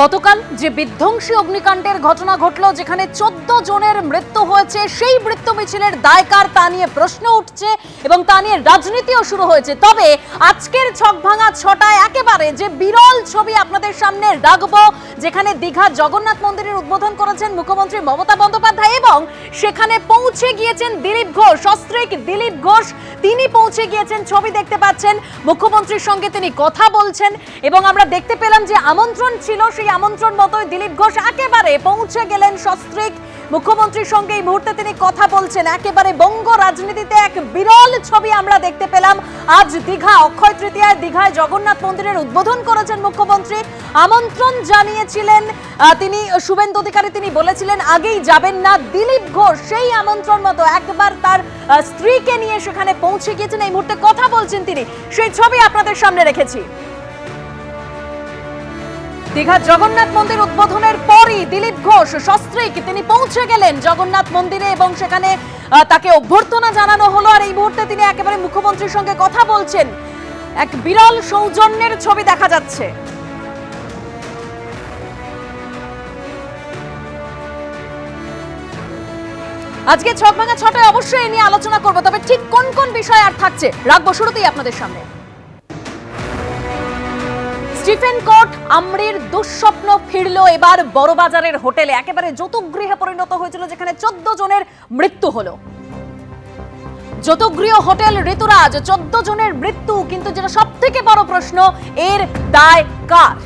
গতকাল যে বিধ্বংসী অগ্নিকাণ্ডের ঘটনা ঘটলো, যেখানে চোদ্দ জনের মৃত্যু হয়েছে, সেই মৃত্যু মিছিলের দায়কার তা নিয়ে প্রশ্ন উঠছে এবং তা নিয়ে রাজনীতিও শুরু হয়েছে। তবে আজকের ছক ভাঙা ছটায় একেবারে যে বিরল ছবি আপনাদের সামনে রাখব, যেখানে দীঘা জগন্নাথ মন্দিরের উদ্বোধন করেছেন মুখ্যমন্ত্রী মমতা বন্দ্যোপাধ্যায় এবং সেখানে পৌঁছে গিয়েছেন দিলীপ ঘোষ সস্ত্রিক দিলীপ ঘোষ, তিনি পৌঁছে গিয়েছেন, ছবি দেখতে পাচ্ছেন, মুখ্যমন্ত্রীর সঙ্গে তিনি কথা বলছেন, এবং আমরা দেখতে পেলাম যে আমন্ত্রণ ছিল, সেই আমন্ত্রণ মতোই দিলীপ ঘোষ একেবারে পৌঁছে গেলেন সস্ত্রিক মুখ্যমন্ত্রীর সঙ্গে এই মুহূর্তে তিনি কথা বলছেন। একেবারে বঙ্গ রাজনীতিতে এক বিরল ছবি আমরা দেখতে পেলাম। আজ দীঘা, অক্ষয় তৃতীয়ায় দীঘায় জগন্নাথ মন্দিরের উদ্বোধন করেছেন মুখ্যমন্ত্রী। আমন্ত্রণ জানিয়েছিলেন তিনি, শুভেন্দু অধিকারী তিনি বলেছিলেন, আগেই যাবেন না। দিলীপ ঘোষ সেই আমন্ত্রণ মতো একবার তার স্ত্রীকে নিয়ে সেখানে পৌঁছে গিয়েছেন। এই মুহূর্তে কথা বলছেন তিনি। সেই ছবি আপনাদের সামনে রেখেছি। দীঘা জগন্নাথ মন্দির উদ্বোধনের পরই দিলীপ ঘোষ সস্ত্রীক তিনি পৌঁছে গেলেন জগন্নাথ মন্দিরে এবং সেখানে তাকে অভ্যর্থনা জানানো হলো। আর এই মুহূর্তে তিনি একেবারে মুখ্যমন্ত্রীর সঙ্গে কথা বলছেন। এক বিরল সৌজন্যের ছবি দেখা যাচ্ছে। আজকে ছক ভাঙা ছটায় অবশ্যই নিয়ে আলোচনা করব। তবে ঠিক কোন কোন বিষয় আর থাকছে, রাখব শুরুতেই আপনাদের সামনে। স্টিফেন কোট আমরির দুঃস্বপ্ন ফিরল এবার বড়বাজারের হোটেলে। একেবারে যৌতুকগৃহে পরিণত হয়েছিল, যেখানে চোদ্দ জনের মৃত্যু হলো। যৌতুকগৃহ হোটেল ঋতুরাজ, চোদ্দ জনের মৃত্যু, কিন্তু যেটা সব থেকে বড় প্রশ্ন, এর দায় কার?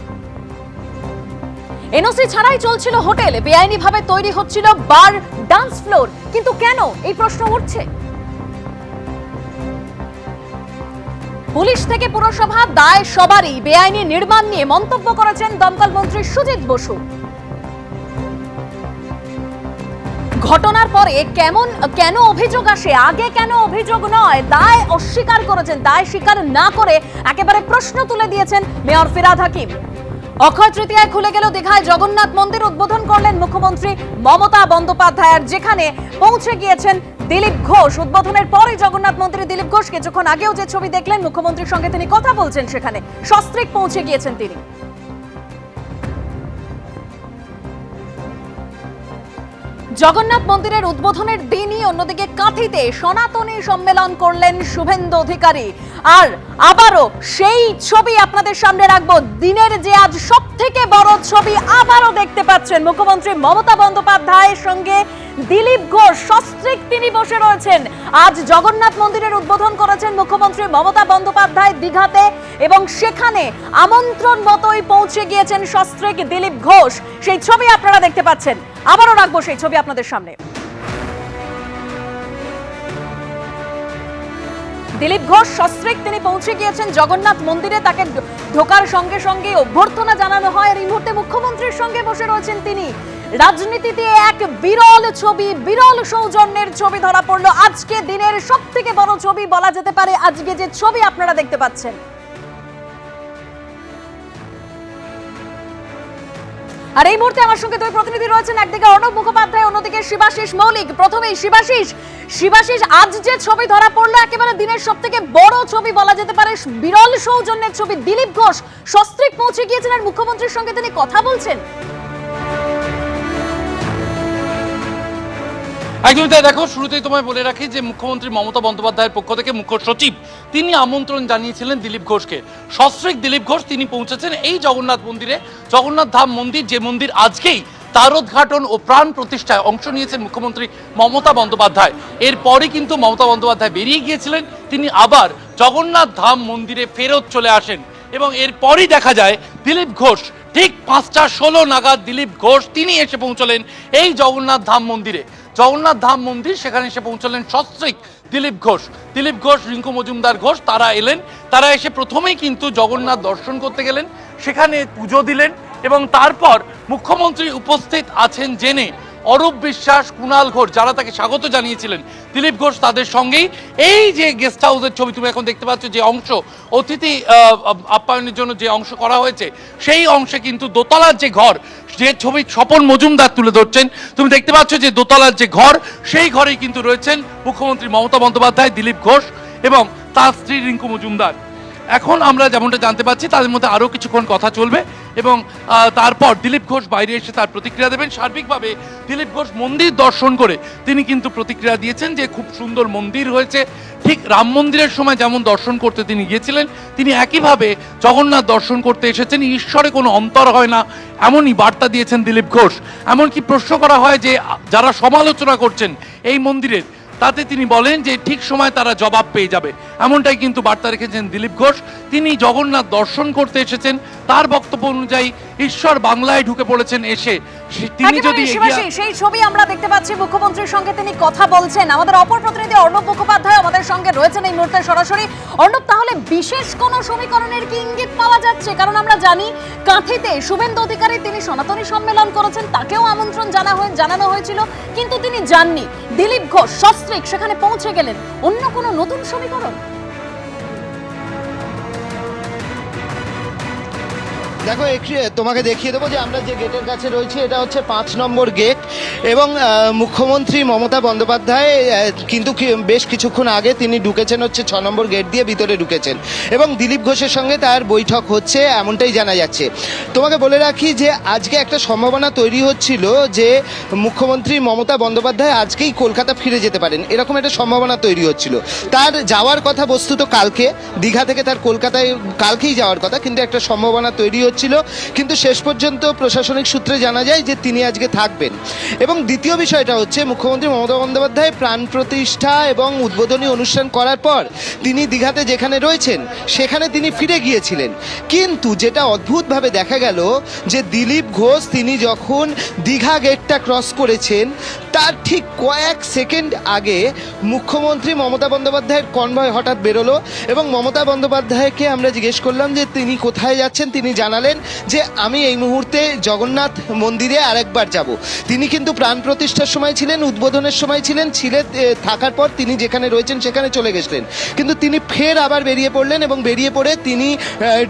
এনওসি ছাড়াই চলছিল হোটেল। বেআইনিভাবে তৈরি হচ্ছিল বার ডান্স ফ্লোর। কিন্তু কেন? এই প্রশ্ন উঠছে। পুলিশ থেকে পুরসভা, দায় সবারই বেআইনি নির্মাণ নিয়ে মন্তব্য করেছেন দমকল মন্ত্রী সুজিত বসু। ঘটনার পরে কেমন, কেন অভিযোগ আসে, আগে কেন অভিযোগ নয়, দায় অস্বীকার করেছেন, দায় স্বীকার না করে একেবারে প্রশ্ন তুলে দিয়েছেন মেয়র ফিরাদ হাকিম। অক্ষয় তৃতীয়ায় খুলে গেল দীঘায় জগন্নাথ মন্দির উদ্বোধন করলেন মুখ্যমন্ত্রী মমতা বন্দ্যোপাধ্যায়ের, যেখানে পৌঁছে গিয়েছেন দিলীপ ঘোষ। উদ্বোধনের পরে জগন্নাথ মন্দিরে দিলীপ ঘোষ কিছুক্ষণ আগেও যে ছবি দেখলেন, মুখ্যমন্ত্রীর সঙ্গে তিনি কথা বলছেন সেখানে। সস্ত্রিক পৌঁছে গিয়েছেন তিনি। জগন্নাথ মন্দিরের উদ্বোধনের দিনই অন্যদিকে কাঁথিতে সনাতনী সম্মেলন করলেন শুভেন্দু অধিকারী। আর আবারও সেই ছবি আপনাদের সামনে রাখব। দিনের যে আজ সব থেকে বড় ছবি আবারও দেখতে পাচ্ছেন মুখ্যমন্ত্রী মমতা বন্দ্যোপাধ্যায়ের সঙ্গে দিলীপ ঘোষ, সস্ত্রিক তিনি বসে রয়েছেন। আজ জগন্নাথ মন্দিরের উদ্বোধন করেছেন মুখ্যমন্ত্রী মমতা বন্দ্যোপাধ্যায় দীঘাতে এবং সেখানে আমন্ত্রণ মতোই পৌঁছে গিয়েছেন সস্ত্রিক দিলীপ ঘোষ। সেই ছবি আপনারা দেখতে পাচ্ছেন। আবারও রাখব সেই ছবি আপনাদের সামনে। দিলীপ ঘোষ, সস্ত্রিক তিনি পৌঁছে গিয়েছেন জগন্নাথ মন্দিরে। তাকে ঢোকার সঙ্গে সঙ্গে অভ্যর্থনা জানানো হয়। আর এই মুহূর্তে মুখ্যমন্ত্রীর সঙ্গে বসে রয়েছেন তিনি। রাজনীতিতে এক বিরল ছবি, বিরল সৌজন্যের ছবি ধরা পড়ল। আজকে দিনের সব থেকে বড় ছবি বলা যেতে পারে আজকে যে ছবি আপনারা দেখতে পাচ্ছেন। আর এই মুহূর্তে আমার সঙ্গে দুই প্রতিনিধি রয়েছেন, একদিকে অর্ণব মুখোপাধ্যায়, অন্যদিকে শিবাশিস মৌলিক। প্রথমেই শিবাশিস শিবাশিস, আজ যে ছবি ধরা পড়ল, একেবারে দিনের সব থেকে বড় ছবি বলা যেতে পারে, বিরল সৌজন্যের ছবি। দিলীপ ঘোষ সস্ত্রিক পৌঁছে গিয়েছেন আর মুখ্যমন্ত্রীর সঙ্গে তিনি কথা বলছেন। একদমই তাই দেখো, শুরুতেই তোমায় বলে রাখি যে মুখ্যমন্ত্রী মমতা বন্দ্যোপাধ্যায়ের পক্ষ থেকে মুখ্য সচিব, তিনি আমন্ত্রণ জানিয়েছিলেন দিলীপ ঘোষকে। সস্ত্রিক দিলীপ ঘোষ, তিনি পৌঁছেছেন এই জগন্নাথ মন্দিরে। জগন্নাথ ধাম মন্দির, যে মন্দির আজকেই তার উদ্ঘাটন ও প্রাণ প্রতিষ্ঠায় অংশ নিয়েছেন মুখ্যমন্ত্রী মমতা বন্দ্যোপাধ্যায়। এরপরই কিন্তু মমতা বন্দ্যোপাধ্যায় বেরিয়ে গিয়েছিলেন, তিনি আবার জগন্নাথ ধাম মন্দিরে ফেরত চলে আসেন। এবং এরপরই দেখা যায়, দিলীপ ঘোষ, ঠিক পাঁচটা ষোলো নাগাদ দিলীপ ঘোষ, তিনি এসে পৌঁছলেন এই জগন্নাথ ধাম মন্দিরে। জগন্নাথ ধাম মন্দির, সেখানে এসে পৌঁছলেন সস্ত্রিক দিলীপ ঘোষ। দিলীপ ঘোষ, রিঙ্কু মজুমদার ঘোষ, তারা এলেন। তারা এসে প্রথমেই কিন্তু জগন্নাথ দর্শন করতে গেলেন, সেখানে পুজো দিলেন এবং তারপর মুখ্যমন্ত্রী উপস্থিত আছেন জেনে অরূপ বিশ্বাস, কুণাল ঘোষ, যারা তাকে স্বাগত জানিয়েছিলেন, দিলীপ ঘোষ তাদের সঙ্গেই। এই যে গেস্ট হাউসের ছবি তুমি এখন দেখতে পাচ্ছ, যে অংশ, অতিথি আপ্যায়নের জন্য যে অংশ করা হয়েছে, সেই অংশে কিন্তু দোতলার যে ঘর, যে ছবি স্বপন মজুমদার তুলে ধরছেন। তুমি দেখতে পাচ্ছ যে দোতলার যে ঘর, সেই ঘরেই কিন্তু রয়েছেন মুখ্যমন্ত্রী মমতা বন্দ্যোপাধ্যায়, দিলীপ ঘোষ এবং তার স্ত্রী রিঙ্কু মজুমদার। এখন আমরা যেমনটা জানতে পাচ্ছি তাদের মধ্যে আরও কিছুক্ষণ কথা চলবে। এবং তারপর দিলীপ ঘোষ বাইরে এসে তার প্রতিক্রিয়া দেবেন। সার্বিকভাবে দিলীপ ঘোষ মন্দির দর্শন করে তিনি কিন্তু প্রতিক্রিয়া দিয়েছেন যে খুব সুন্দর মন্দির হয়েছে। ঠিক রাম মন্দিরের সময় যেমন দর্শন করতে তিনি গিয়েছিলেন, তিনি একইভাবে জগন্নাথ দর্শন করতে এসেছেন। ঈশ্বরে কোনো অন্তর হয় না, এমনই বার্তা দিয়েছেন দিলীপ ঘোষ। এমনকি প্রশ্ন করা হয় যে, যারা সমালোচনা করছেন এই মন্দিরের, তাতে তিনি বলেন যে ঠিক সময় তারা জবাব পেয়ে যাবে। এমনটাই কিন্তু বার্তা রেখেছেন দিলীপ ঘোষ। তিনি জগন্নাথ দর্শন করতে এসেছেন তার বক্তব্য অনুযায়ী ঈশ্বর বাংলায় ঢুকে পড়েছেন এসে। তিনি যদি সেই ছবি আমরা দেখতে পাচ্ছি। মুখ্যমন্ত্রীর সঙ্গে তিনি কথা বলছেন। আমাদের অপর প্রতিনিধি অর্ণব মুখোপাধ্যায় আমাদের সঙ্গে রয়েছেন এই মুহূর্তে সরাসরি। অর্ণব তাহলে বিশেষ কোন সমীকরণের কি ইঙ্গিত পাওয়া যাচ্ছে? কারণ আমরা জানি কাঁথিতে শুভেন্দু অধিকারী তিনি সনাতনী সম্মেলন করেছেন তাকেও আমন্ত্রণ জানা হয়ে জানানো হয়েছিল কিন্তু তিনি যাননি। দিলীপ ঘোষ সস্ত্রিক সেখানে পৌঁছে গেলেন। অন্য কোনো নতুন সমীকরণ? দেখো তোমাকে দেখিয়ে দেবো যে আমরা যে গেটের কাছে রয়েছি, এটা হচ্ছে পাঁচ নম্বর গেট এবং মুখ্যমন্ত্রী মমতা বন্দ্যোপাধ্যায় কিন্তু বেশ কিছুক্ষণ আগে তিনি ঢুকেছেন হচ্ছে ছ নম্বর গেট দিয়ে ভিতরে ঢুকেছেন এবং দিলীপ ঘোষের সঙ্গে তার বৈঠক হচ্ছে এমনটাই জানা যাচ্ছে। তোমাকে বলে রাখি যে আজকে একটা সম্ভাবনা তৈরি হচ্ছিল যে মুখ্যমন্ত্রী মমতা বন্দ্যোপাধ্যায় আজকেই কলকাতা ফিরে যেতে পারেন, এরকম একটা সম্ভাবনা তৈরি হচ্ছিল। তার যাওয়ার কথা বস্তুত কালকে, দীঘা থেকে তার কলকাতায়, কালকেই যাওয়ার কথা, কিন্তু একটা সম্ভাবনা তৈরি হচ্ছিল, কিন্তু শেষ পর্যন্ত প্রশাসনিক সূত্রে জানা যায় যে তিনি আজকে থাকবেন। এবং দ্বিতীয় বিষয়টা হচ্ছে, মুখ্যমন্ত্রী মমতা বন্দ্যোপাধ্যায় প্রাণ প্রতিষ্ঠা এবং উদ্বোধনী অনুষ্ঠান করার পর তিনি দীঘাতে যেখানে রয়েছেন, সেখানে তিনি ফিরে গিয়েছিলেন। কিন্তু যেটা অদ্ভুতভাবে দেখা গেল যে দিলীপ ঘোষ তিনি যখন দীঘা গেটটা ক্রস করেছেন, তার ঠিক কয়েক সেকেন্ড আগে মুখ্যমন্ত্রী মমতা বন্দ্যোপাধ্যায়ের কনভয় হঠাৎ বেরোলো এবং মমতা বন্দ্যোপাধ্যায়কে আমরা জিজ্ঞেস করলাম যে তিনি কোথায় যাচ্ছেন, তিনি জানালেন যে আমি এই মুহূর্তে জগন্নাথ মন্দিরে আরেকবার যাব। তিনি কিন্তু প্রাণ প্রতিষ্ঠার সময় ছিলেন উদ্বোধনের সময় ছিলেন এ, থাকার পর তিনি যেখানে রয়েছেন সেখানে চলে গেছিলেন। কিন্তু তিনি ফের আবার বেরিয়ে পড়লেন এবং বেরিয়ে পড়ে তিনি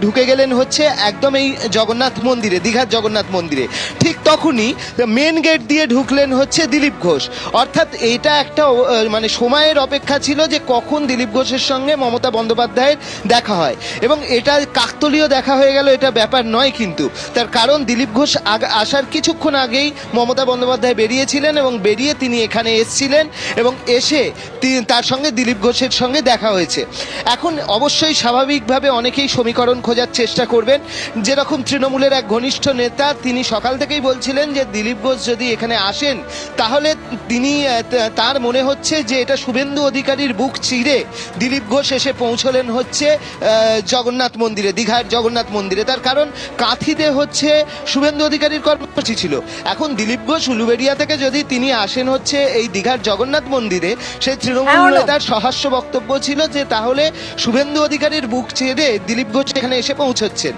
ঢুকে গেলেন হচ্ছে একদম এই জগন্নাথ মন্দিরে দীঘার জগন্নাথ মন্দিরে। ঠিক তখনই মেন গেট দিয়ে ঢুকলেন হচ্ছে দিলীপ ঘোষ। অর্থাৎ এটা একটা মানে সময়ের অপেক্ষা ছিল যে কখন দিলীপ ঘোষের সঙ্গে মমতা বন্দ্যোপাধ্যায়ের দেখা হয়। এবং এটা কাকতলীয় দেখা হয়ে গেল এটা ব্যাপার নয় কিন্তু। তার কারণ দিলীপ ঘোষ আসার কিছুক্ষণ আগেই মমতা বন্দ্যোপাধ্যায় বেরিয়েছিলেন এবং বেরিয়ে তিনি এখানে এসছিলেন এবং এসে তার সঙ্গে দিলীপ ঘোষের সঙ্গে দেখা হয়েছে। এখন অবশ্যই স্বাভাবিকভাবে অনেকেই সমীকরণ খোঁজার চেষ্টা করবেন। যেরকম তৃণমূলের এক ঘনিষ্ঠ নেতা, তিনি সকাল থেকেই বলছিলেন যে, দিলীপ ঘোষ যদি এখানে আসেন, তাহলে তিনি তার মনে হচ্ছে যে, এটা শুভেন্দু অধিকারীর বুক চিরে দিলীপ ঘোষ এসে পৌঁছলেন হচ্ছে জগন্নাথ মন্দিরে, দীঘার জগন্নাথ মন্দিরে। তার কারণ কাঁথিতে হচ্ছে শুভেন্দু অধিকারীর কর্মসূচি ছিল। এখন দিলীপ ঘোষ উলুবেড়িয়া থেকে যদি তিনি আসেন হচ্ছে এই দীঘার জগন্নাথ মন্দিরে সেই তৃণমূল হ্যাঁ। নেতার সহাস্য বক্তব্য ছিল যে তাহলে শুভেন্দু অধিকারীর বুক ছেড়ে দিলীপ ঘোষ এখানে এসে পৌঁছচ্ছেন।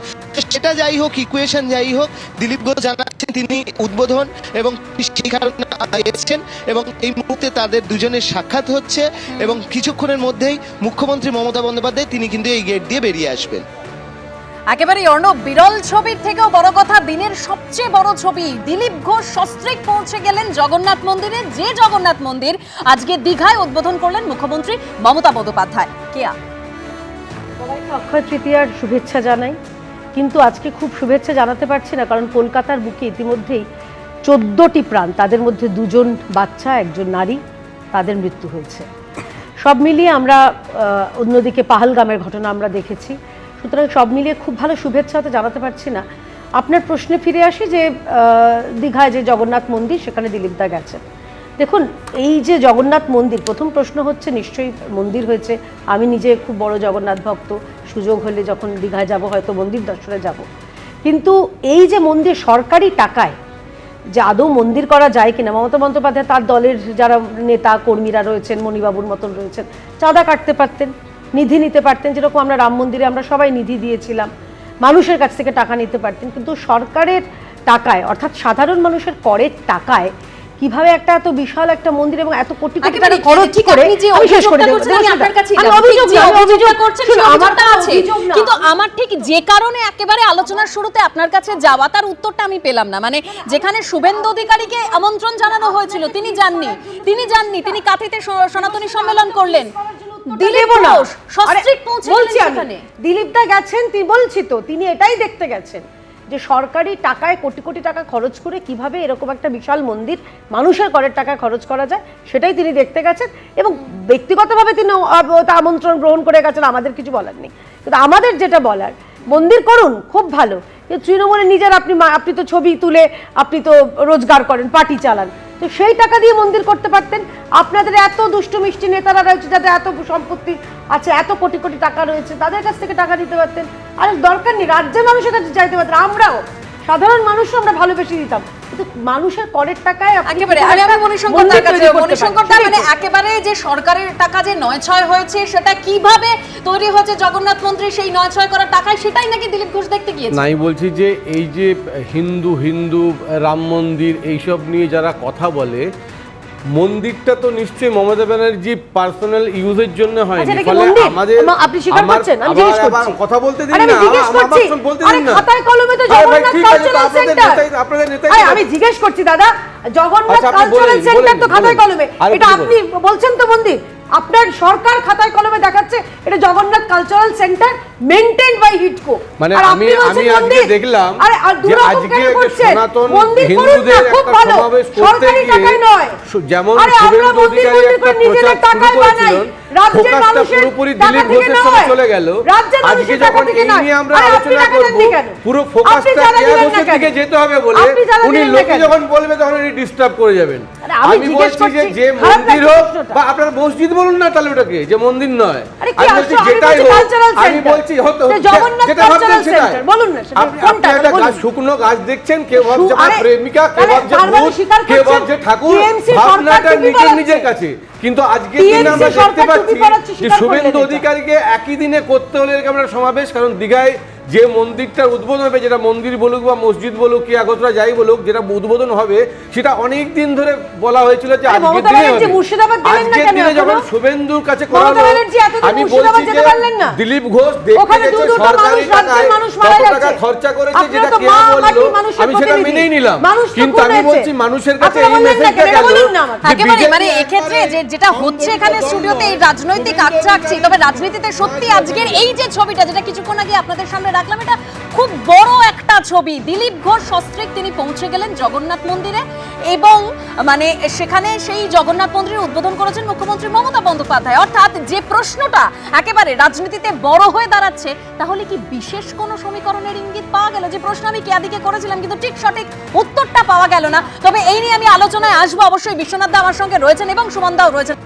সেটা যাই হোক ইকুয়েশন যাই হোক দিলীপ ঘোষ জানাচ্ছেন তিনি উদ্বোধন এবং সেই কারণে এসেছেন এবং এই মুহূর্তে তাদের দুজনের সাক্ষাৎ হচ্ছে এবং কিছুক্ষণের মধ্যেই মুখ্যমন্ত্রী মমতা বন্দ্যোপাধ্যায় তিনি কিন্তু এই গেট দিয়ে বেরিয়ে আসবেন। একেবারেই অর্ণব, বিরল ছবির থেকেও বড় কথা, দিনের সবচেয়ে বড় ছবি দিলীপ ঘোষ সস্ত্রিক পৌঁছে গেলেন জগন্নাথ মন্দিরে। যে জগন্নাথ মন্দির আজকে দীঘায় উদ্বোধন করলেন মুখ্যমন্ত্রী মমতা বন্দ্যোপাধ্যায়। কেয়া? অক্ষয় তৃতীয়ার শুভেচ্ছা জানাই। কিন্তু আজকে খুব শুভেচ্ছা জানাতে পারছি না, কারণ কলকাতার বুকে ইতিমধ্যেই চোদ্দোটি প্রাণ, তাদের মধ্যে দুজন বাচ্চা, একজন নারী, তাদের মৃত্যু হয়েছে। সব মিলিয়ে আমরা অন্যদিকে পাহালগামের ঘটনা আমরা দেখেছি। সুতরাং সব মিলিয়ে খুব ভালো শুভেচ্ছা হয়তো জানাতে পারছি না। আপনার প্রশ্নে ফিরে আসি যে দীঘায় যে জগন্নাথ মন্দির, সেখানে দিলীপদা গেছেন। দেখুন, এই যে জগন্নাথ মন্দির, প্রথম প্রশ্ন হচ্ছে নিশ্চয়ই মন্দির হয়েছে। আমি নিজে খুব বড় জগন্নাথ ভক্ত। সুযোগ হলে যখন দীঘায় যাব, হয়তো মন্দির দর্শনে যাব। কিন্তু এই যে মন্দির সরকারি টাকায় যে আদৌ মন্দির করা যায় কিনা, মমতা বন্দ্যোপাধ্যায় তার দলের যারা নেতা, কর্মীরা রয়েছেন, মণিবাবুর মতন রয়েছেন, চাঁদা কাটতে পারতেন। নিধি নিতে পারতেন যেরকম আমরা রাম মন্দিরে আমরা সবাই নিধি দিয়েছিলাম। মানুষের কাছ থেকে টাকা নিতে পারতেন কিন্তু সরকারের টাকায় অর্থাৎ সাধারণ মানুষের করের টাকায় কীভাবে একটা এত বিশাল একটা মন্দির এবং এত কোটি কোটি টাকা খরচ ঠিক করে আমি শেষ করে দেবো, আমি অভিযোগ অভিযোগ- করছেন, আছে। কিন্তু আমার ঠিক যে কারণে একেবারে আলোচনার শুরুতে আপনার কাছে যাওয়া তার উত্তরটা আমি পেলাম না। মানে যেখানে শুভেন্দু অধিকারীকে আমন্ত্রণ জানানো হয়েছিল তিনি যাননি। তিনি যাননি তিনি কাঁথিতে সনাতনী সম্মেলন করলেন। দিলীপ ঘোষ সস্ত্রীক আরে, পৌঁছে বলছি গেলেন আমি, সেখানে। দিলীপ দা গেছেন তিনি বলছি তো তিনি এটাই দেখতে গেছেন যে সরকারি টাকায় কোটি কোটি টাকা খরচ করে কীভাবে এরকম একটা বিশাল মন্দির মানুষের করের টাকা খরচ করা যায় সেটাই তিনি দেখতে গেছেন এবং ব্যক্তিগতভাবে তিনি আমন্ত্রণ গ্রহণ করে গেছেন আমাদের কিছু বলার নেই। কিন্তু আমাদের যেটা বলার মন্দির করুন খুব ভালো। তৃণমূলে নিজের আপনি আপনি তো ছবি তুলে আপনি তো রোজগার করেন পার্টি চালান। তো সেই টাকা দিয়ে মন্দির করতে পারতেন। আপনাদের এত দুষ্ট, মিষ্টি নেতারা রয়েছে, যাদের এত সম্পত্তি আছে, এত কোটি কোটি টাকা রয়েছে, তাদের কাছ থেকে টাকা দিতে পারতেন। আর দরকার নেই, রাজ্যের মানুষের কাছে চাইতে পারতেন, আমরাও। সাধারণ মানুষও আমরা ভালোবেসে দিতাম। কিন্তু মানুষের করের টাকায় আপনি একেবারে আমি আমি মণিশঙ্কর কাছে মণিশঙ্কর পারেন? মানে একেবারে যে সরকারের টাকা যে নয় ছয় হয়েছে সেটা কীভাবে তৈরি হয়েছে? জগন্নাথ মন্ত্রী সেই নয় ছয় করা টাকায় সেটাই নাকি দিলীপ ঘোষ দেখতে গিয়েছে? নাই বলছি যে এই যে হিন্দু হিন্দু রাম মন্দির এইসব নিয়ে যারা কথা বলে মন্দিরটা তো নিশ্চয়ই মমতা ব্যানার্জি পার্সোনাল ইউজের জন্য হয় হয়নি ফলে আমাদের আপনি স্বীকার করছেন? আমি জিজ্ঞেস করছি। কথা বলতে দিন না জিজ্ঞেস করছি। বলতে দিন না খাতায় কলমে তো জগন্নাথ কালচারাল সেন্টার। আপনাদের আমি জিজ্ঞেস করছি দাদা জগন্নাথ আচ্ছা, বলে কালচারাল সেন্টার তো খাতায় কলমে এটা আপনি বলছেন তো মন্দির আপনার সরকার খাতায় কলমে দেখাচ্ছে এটা Jagannath cultural centre maintain by Hitco মানে আমি আমি আজকে দেখলাম আরে আজকে? সনাতন হিন্দুদের খুব ভালো। সরকারি টাকায় নয়। যেমন শুভেন্দু অধিকারী একটা প্রচার শুরু। করেছিলেন রাজ্যের ফোকাসটা মানুষের পুরোপুরি দিলীপ ঘোষের সঙ্গে চলে গেল। আজকে যখন এই নিয়ে। আমরা আলোচনা করব পুরো ফোকাসটা জ্বালা ঘোষের দিকে যেতে হবে বলে উনি লোকে যখন বলবে তখন উনি ডিস্টার্ব করে যাবেন। আমি আমি জিজ্ঞেস করছি, যে মন্দির হোক বা আপনার মসজিদ বলুন না তাহলে ওটাকে যে মন্দির নয়। আমি বলছি যেটাই হোক আমি বলছি হতো যেটা ভাবছেন সেটাই। বলুন না কোনটা? একটা গাছ শুকনো গাছ দেখছেন কেউ ভাবছে আমার প্রেমিকা কেউ ভাবছে ভূত কেউ ভাবছে ঠাকুর ভাবনাটা নিজের নিজের কাছে। কিন্তু আজকে দিন আমরা দেখতে পাচ্ছি যে শুভেন্দু অধিকারীকে একই দিনে করতে হলে এরকম একটা সমাবেশ কারণ দীঘায় যে মন্দিরটার উদ্বোধন হবে যেটা মন্দির বলুক বা মসজিদ বলুক কি আগতরা যাই বলুক যেটা উদ্বোধন হবে সেটা অনেক দিন ধরে বলা হয়েছিল যে আরে আজকের দিনে হবে। আজকের দিনে যখন শুভেন্দুর কাছে ব্যানার্জি এতদিন আমি বলছি যে দিলীপ ঘোষ দেখতে গেছে সরকারি টাকায় কত টাকা খরচা করেছে যেটা কে বলল আমি সেটা মেনেই নিলাম। কিন্তু আমি বলছি মানুষের কাছে এই মেসেজটা গেল। একেবারে মানে এক্ষেত্রে যে যেটা হচ্ছে এখানে স্টুডিওতে এই রাজনৈতিক আকচাকছি তবে রাজনীতিতে সত্যি আজকের এই যে ছবিটা যেটা কিছুক্ষণ আগে আপনাদের সামনে রাখলাম। এটা খুব বড় একটা ছবি। দিলীপ ঘোষ সস্ত্রীক তিনি পৌঁছে গেলেন জগন্নাথ মন্দিরে এবং মানে সেখানে সেই জগন্নাথ মন্দিরের উদ্বোধন করেছেন মুখ্যমন্ত্রী মমতা বন্দ্যোপাধ্যায়। অর্থাৎ যে প্রশ্নটা একেবারে রাজনীতিতে বড় হয়ে দাঁড়াচ্ছে, তাহলে কি বিশেষ কোনো সমীকরণের ইঙ্গিত পাওয়া গেল? যে প্রশ্ন আমি কেয়াদিকে করেছিলাম, কিন্তু ঠিক সঠিক উত্তরটা পাওয়া গেল না। তবে এই নিয়ে আমি আলোচনায় আসব। অবশ্যই বিশ্বনাথ দা আমার সঙ্গে রয়েছেন এবং সুমন দাও রয়েছেন।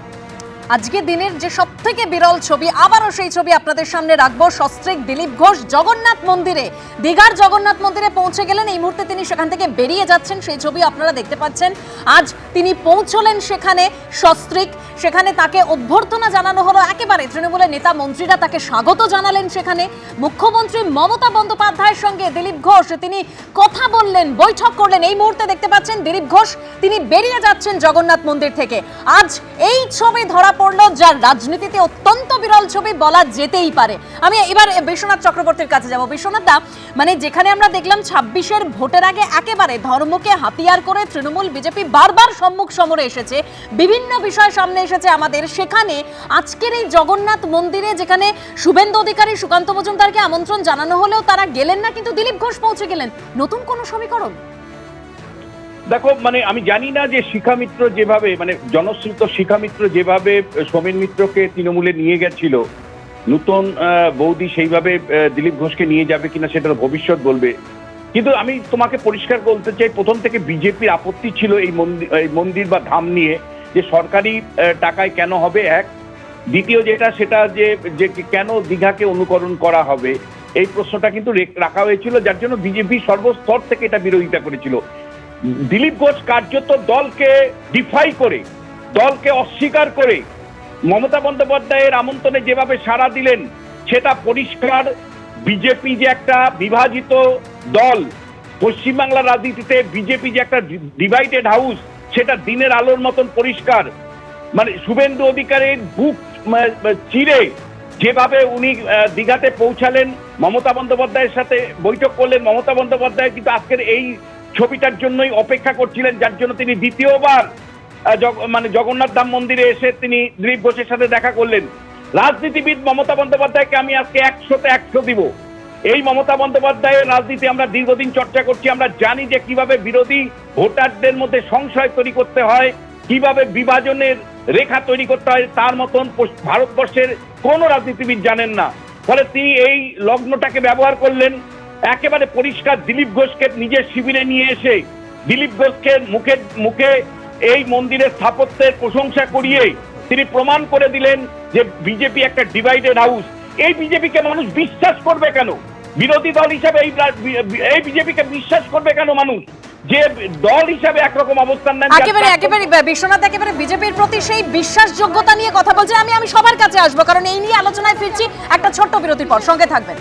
আজকে দিনের যে সব থেকে বিরল ছবি, আবারও সেই ছবি আপনাদের সামনে রাখব। সস্ত্রিক দিলীপ ঘোষ জগন্নাথ মন্দিরে। দীঘার জগন্নাথ মন্দিরে পৌঁছে গেলেন। এই মুহূর্তে তিনি সেখান থেকে বেরিয়ে যাচ্ছেন। সেই ছবি আপনারা দেখতে পাচ্ছেন। আজ তিনি পৌঁছলেন সেখানে সস্ত্রিক সেখানে তাকে অভ্যর্থনা জানানো হলো একেবারে। তৃণমূলের নেতা মন্ত্রীরা তাকে স্বাগত জানালেন সেখানে। মুখ্যমন্ত্রী মমতা বন্দ্যোপাধ্যায়ের সঙ্গে দিলীপ ঘোষ, তিনি কথা বললেন, বৈঠক করলেন। এই মুহূর্তে দেখতে পাচ্ছেন দিলীপ ঘোষ, তিনি বেরিয়ে যাচ্ছেন জগন্নাথ মন্দির থেকে। আজ এই ছবি ধরা পড়ল, যার রাজনীতিতে অত্যন্ত বিরল ছবি, বলা যেতেই পারে। আমি এবার বিশ্বনাথ চক্রবর্তীর কাছে যাব। বিশ্বনাথ দা মানে যেখানে আমরা দেখলাম ছাব্বিশের ভোটের আগে একেবারে ধর্মকে হাতিয়ার করে তৃণমূল, বিজেপি বারবার সম্মুখ সমরে এসেছে। বিভিন্ন বিষয় সামনে এসেছে আমাদের। সেখানে আজকের এই জগন্নাথ মন্দিরে যেখানে শুভেন্দু অধিকারী সুকান্ত মজুমদারকে আমন্ত্রণ জানানো হলেও তারা গেলেন না, কিন্তু দিলীপ ঘোষ পৌঁছে গেলেন। নতুন কোনো সমীকরণ? দেখো মানে আমি জানি না যে শিখা মিত্র যেভাবে মানে জনশ্রুত শিখা মিত্র যেভাবে সোমেন মিত্রকে তৃণমূলে নিয়ে গেছিল, নতুন বৌদি সেইভাবে দিলীপ ঘোষকে নিয়ে যাবে কিনা সেটার ভবিষ্যৎ বলবে। কিন্তু আমি তোমাকে পরিষ্কার বলতে চাই, প্রথম থেকে বিজেপির আপত্তি ছিল এই মন্দির এই মন্দির বা ধাম নিয়ে। যে সরকারি টাকায় কেন হবে এক। দ্বিতীয় যেটা, সেটা যে যে কেন দীঘাকে অনুকরণ করা হবে, এই প্রশ্নটা কিন্তু রেখ- হয়েছিল, যার জন্য বিজেপি সর্বস্তর থেকে এটা বিরোধিতা করেছিল। দিলীপ ঘোষ কার্যত দলকে ডিফাই করে, দলকে অস্বীকার করে, মমতা বন্দ্যোপাধ্যায়ের আমন্ত্রণে যেভাবে সাড়া দিলেন, সেটা পরিষ্কার। বিজেপি যে একটা বিভাজিত দল, পশ্চিমবাংলার রাজনীতিতে বিজেপি যে একটা ডিভাইডেড হাউস সেটা দিনের আলোর মতন পরিষ্কার। মানে শুভেন্দু অধিকারীর বুক চিরে যেভাবে উনি দীঘাতে পৌঁছালেন, মমতা বন্দ্যোপাধ্যায়ের সাথে বৈঠক করলেন, মমতা বন্দ্যোপাধ্যায় কিন্তু আজকের এই ছবিটার জন্যই অপেক্ষা করছিলেন, যার জন্য তিনি দ্বিতীয়বার মানে জগন্নাথ ধাম মন্দিরে এসে তিনি দিলীপ ঘোষের সাথে দেখা করলেন। রাজনীতিবিদ মমতা বন্দ্যোপাধ্যায়কে আমি আজকে একশোতে একশো দিব। এই মমতা বন্দ্যোপাধ্যায়ের রাজনীতি আমরা দীর্ঘদিন চর্চা করছি, আমরা জানি যে কীভাবে বিরোধী ভোটারদের মধ্যে সংশয় তৈরি করতে হয়, কীভাবে বিভাজনের রেখা তৈরি করতে হয়, তার মতন ভারতবর্ষের কোন রাজনীতিবিদ জানেন না। ফলে তিনি এই লগ্নটাকে ব্যবহার করলেন, একেবারে পরিষ্কার দিলীপ ঘোষকে নিজের শিবিরে নিয়ে এসে দিলীপ ঘোষকে মুখে মুখে এই মন্দিরের স্থাপত্যের প্রশংসা করিয়ে তিনি প্রমাণ করে দিলেন যে বিজেপি একটা ডিভাইডেড হাউস এই বিজেপিকে মানুষ বিশ্বাস করবে কেন? বিরোধী দল হিসাবে এই এই বিজেপিকে বিশ্বাস করবে কেন মানুষ? যে দল হিসাবে একরকম অবস্থান নেন একেবারে একেবারে বিশ্বনাথ একেবারে বিজেপির প্রতি সেই বিশ্বাসযোগ্যতা নিয়ে কথা বলছে। আমি আমি সবার কাছে আসব কারণ এই নিয়ে আলোচনায় ফিরছি একটা ছোট্ট বিরতির পর। সঙ্গে থাকবেন।